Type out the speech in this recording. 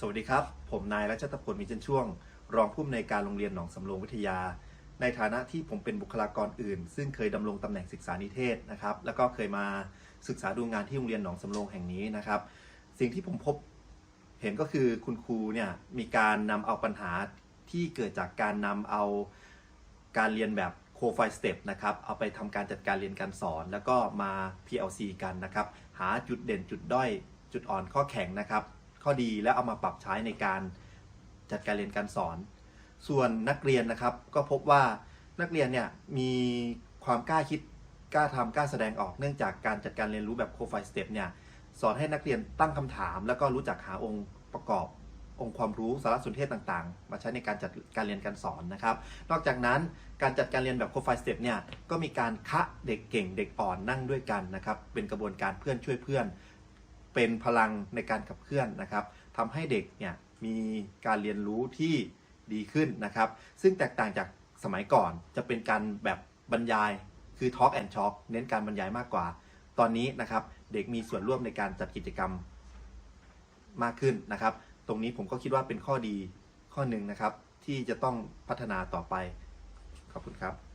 สวัสดีครับ ผมนายรัชตพลมีจันช่วง รองผู้อำนวยการโรงเรียนหนองสำโรงวิทยา ในฐานะที่ผมเป็นบุคลากรอื่น ซึ่งเคยดำรงตำแหน่งศึกษานิเทศนะครับ แล้วก็เคยมาศึกษาดูงานที่โรงเรียนหนองสำโรงแห่งนี้นะครับ สิ่งที่ผมพบเห็นก็คือคุณครูเนี่ยมีการนำเอาปัญหาที่เกิดจากการนำเอาการเรียนแบบโคไฟสเต็ปนะครับ เอาไปทำการจัดการเรียนการสอน แล้วก็มา PLC กันนะครับ หาจุดเด่นจุดด้อยจุดอ่อนข้อแข็งนะครับ ข้อดีแล้วเอามาปรับใช้ในการจัดการเรียนการสอน ส่วนนักเรียนนะครับก็พบว่านักเรียนเนี่ยมีความกล้าคิดกล้าทำกล้าแสดงออกเนื่องจากการจัดการเรียนรู้แบบโคไฟสเต็ปเนี่ยสอนให้นักเรียนตั้งคำถาม แล้วก็รู้จักหาองค์ประกอบองค์ความรู้สารสนเทศต่างๆ มาใช้ในการจัดการเรียนการสอนนะครับ นอกจากนั้นการจัดการเรียนแบบโคไฟสเต็ปเนี่ยก็มีการคะเด็กเก่งเด็กอ่อนนั่งด้วยกันนะครับเป็นกระบวนการเพื่อนช่วยเพื่อน เป็นพลังในการขับเคลื่อนนะครับทำให้เด็กเนี่ยมีการเรียนรู้ที่ดีขึ้นนะครับ ซึ่งแตกต่างจากสมัยก่อนจะเป็นการแบบบรรยายคือ Talk and Talk เน้นการบรรยายมากกว่า ตอนนี้นะครับเด็กมีส่วนร่วมในการจัดกิจกรรมมากขึ้นนะครับ ตรงนี้ผมก็คิดว่าเป็นข้อดีข้อหนึ่งนะครับ ที่จะต้องพัฒนาต่อไป ขอบคุณครับ